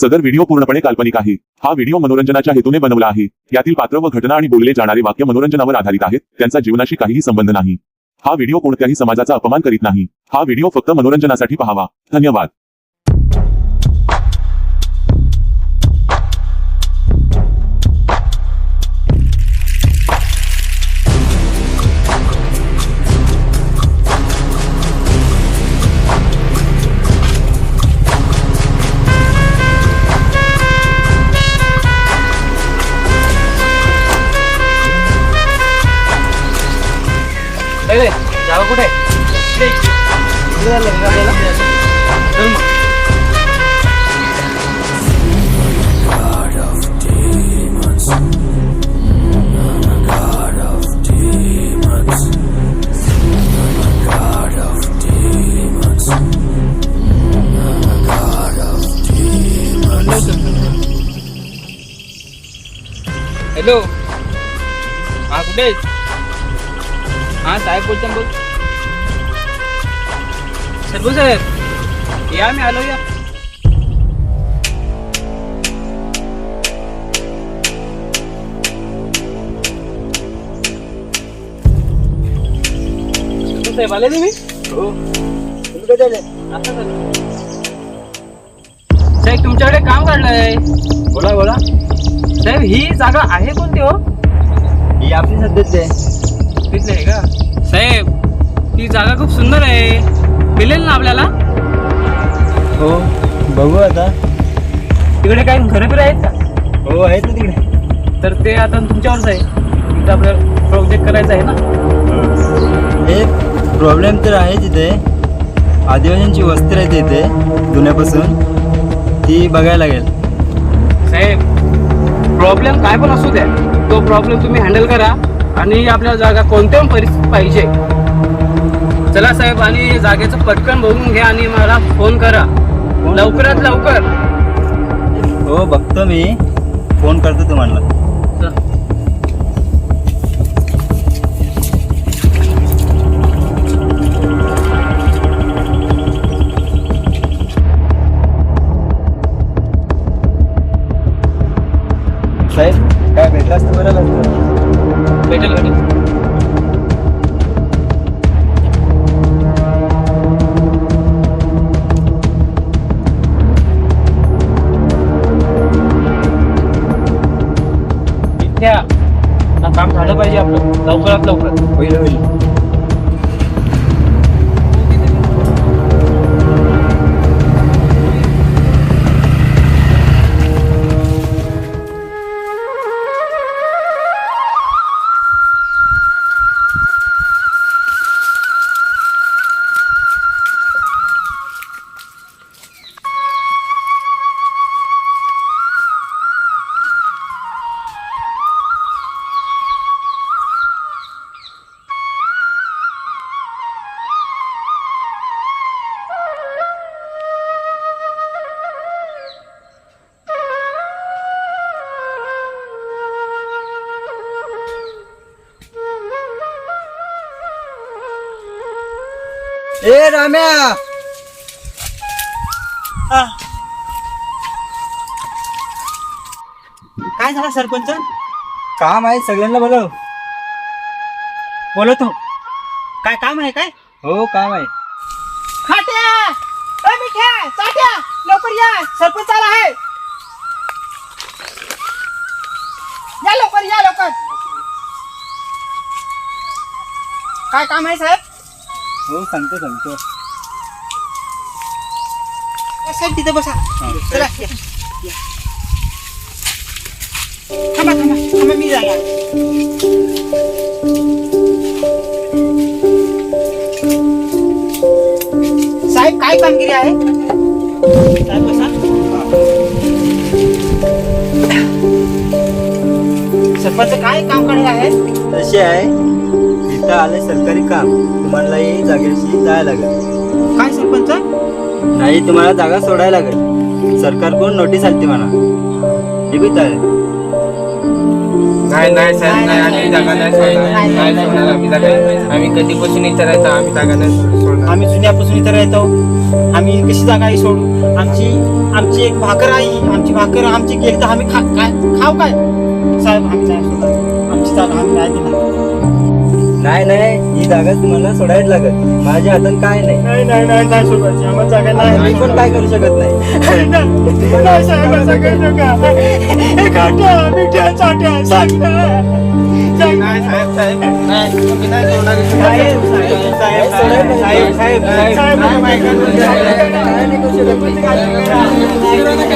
सदर व्हिडिओ पूर्णपणे काल्पनिक आहे. हा व्हिडिओ मनोरंजनाच्या हेतूने बनवला आहे. यातील पात्र व घटना आणि बोलले जाणारे वाक्य मनोरंजनावर आधारित आहेत. त्यांचा जीवनाशी काहीही संबंध नाही. हा व्हिडिओ कोणत्याही समाजाचा अपमान करीत नाही. हा व्हिडिओ फक्त मनोरंजनासाठी पहावा. धन्यवाद. चल मग हॅलो हा कुठे आहेस? हा साहेब बोलतो ना, बोल सरपंच साहेब या मी आलो या साहेब आले तुम्ही तुम्ही कधी आले आता साहेब तुमच्याकडे काम काढलंय बोला बोला. साहेब ही जागा आहे कोणती हो? ही आपली सध्याच आहे. का? साहेब ती जागा खूप सुंदर आहे. मिळेल ना आपल्याला? हो बघू आता. तिकडे काही घरं बिरं आहेत का? हो आहेत ना तिकडे. तर ते आता तुमच्यावरच आहे. तिथं आपल्याला प्रोजेक्ट करायचा आहे ना? हे प्रॉब्लेम तर आहे तिथे. आदिवासींची वस्ती राहते इथे जुन्यापासून ती बघायला लागेल. साहेब प्रॉब्लेम काय पण असू द्या. तो प्रॉब्लेम तुम्ही हँडल करा आणि आपल्याला जागा कोणत्या पण परिस्थितीत पाहिजे. चला साहेब आणि जागेचं पटकन बघून घ्या आणि मला फोन करा. लवकरात लवकर. हो बघतो मी. फोन करतो तुम्हाला. आपलं लवकरात ए राम्या! काय झालं सरपंच? काम आहे सगळ्यांना बोलव. बोलतो. काय काम आहे काय? हो काम आहे. खाट्या! ए मिठ्या साठ्या लवकर या सरपंच आला आहे. या लवकर या लवकर. काय काम आहे साहेब? हो सांगतो सांगतो. साहेब तिथे बसा. चला या. या. थांबा थांबा थांबा मी जाणार. साहेब काय कामगिरी आहे? साहेब बसा. सरपंच काय काम करणार आहे? तसे आहे. आले सरकारी काम तुम्हाला ही जागेशी जायला लागेल. काय सरपंच? नाही तुम्हाला जागा सोडायला लागेल. सरकारकडून नोटीस आली म्हणा. ठीक आहे चालेल. नाही नाही साहेब नाही आम्ही जागा नाही सोडणार. नाही सोडणार. आम्ही जागा आम्ही कधीपासून इथे राहतो आम्ही जागा नाही सोडणार. आम्ही जुन्यापासून इथे राहतो. आम्ही कशी जागा आहे सोडू? आमची आमची एक भाकर आहे. आमची भाकर आमची गेली तर आम्ही खा काय खाऊ काय? साहेब आम्ही नाही सोडणार. आमची जागा आम्ही नाही देणार. नाही नाही ही जागा तुम्हाला सोडायला लागत माझ्या हातात काय नाही नाही नाही नाही नाही नाही पण काय करू शकत नाही नाही करू नाही नाही नाही नाही करू शकत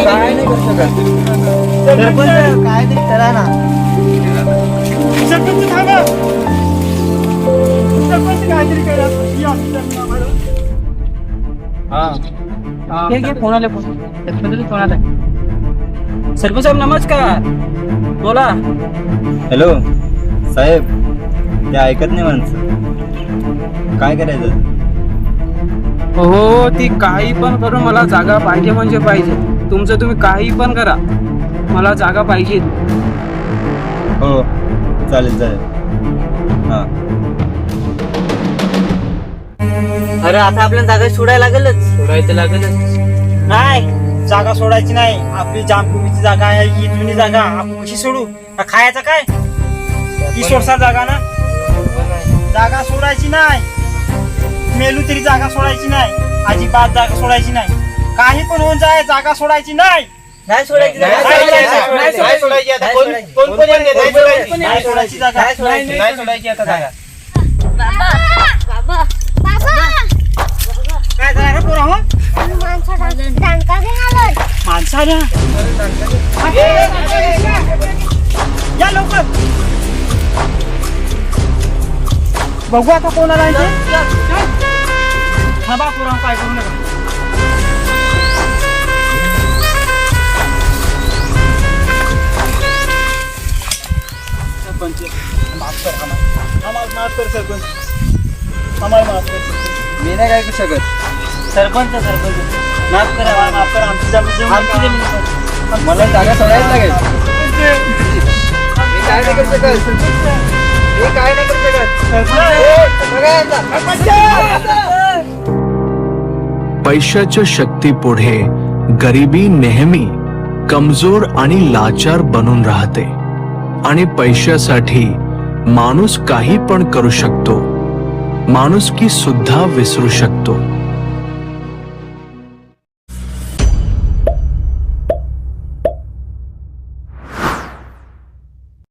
काय नाही करू शकत सरपंच काय तरी करा ना सरपंच थांबा सरपंच काहीतरी करा या ऑफिसरने आम्हाला. घे घे फोन आले फोन. सरपंच फोन आलाय. सरपंच साहेब नमस्कार. बोला. हॅलो. साहेब ते ऐकत नाही माणसं. काय करायचं? हो ती काही पण करून मला जागा पाहिजे म्हणजे पाहिजे. तुमचं तुम्ही काही पण करा. मला जागा पाहिजे. हो. चालेल चालेल. हां. अरे आता आपल्याला जागा सोडायला लागेलच. सोडायचं लागेलच. नाही जागा सोडायची नाही. आपली जामकुमीची जागा आहे ही जुनी जागा. आपण कशी सोडू? का खायचं काय? ही सोडसा जागा ना? जागा सोडायची नाही. मेलू तरी जागा सोडायची नाही. अजिबात जागा सोडायची नाही. काही पण होऊन जाय जागा सोडायची नाही. नाही सोडायची नाही जागा. सोडायची, नाही नाही सोडायची आता. कोण- सोडायची. कोण पण येते, नाही सोडायची. नाही सोडायची जागा. नाही सोडायची. नाही सोडायची आता जागा. बाबा. काय झालं रे पोरा, हो? दांडका घेऊन आलोय माणसाला या लवकर. बघू आता कोणाला सरपंच, माफ़ कर आम्हाला आम्हाला सरपंच. आम्हाला माफ़. मी नाही काय करू शकत. सरपंच सरपंच. माफ करा माफ करा. आमची जमीन देऊ आमची. जमीन आहे. मला जागा सोडायला लागेल. मी काय नाही करू शकत. मी काय नाही करू शकत. पैशाच्या शक्तीपुढे गरिबी नेहमी कमजोर आणि लाचार बनून राहते. आणि पैशासाठी माणूस काही पण करू शकतो. माणुसकी सुद्धा विसरू शकतो.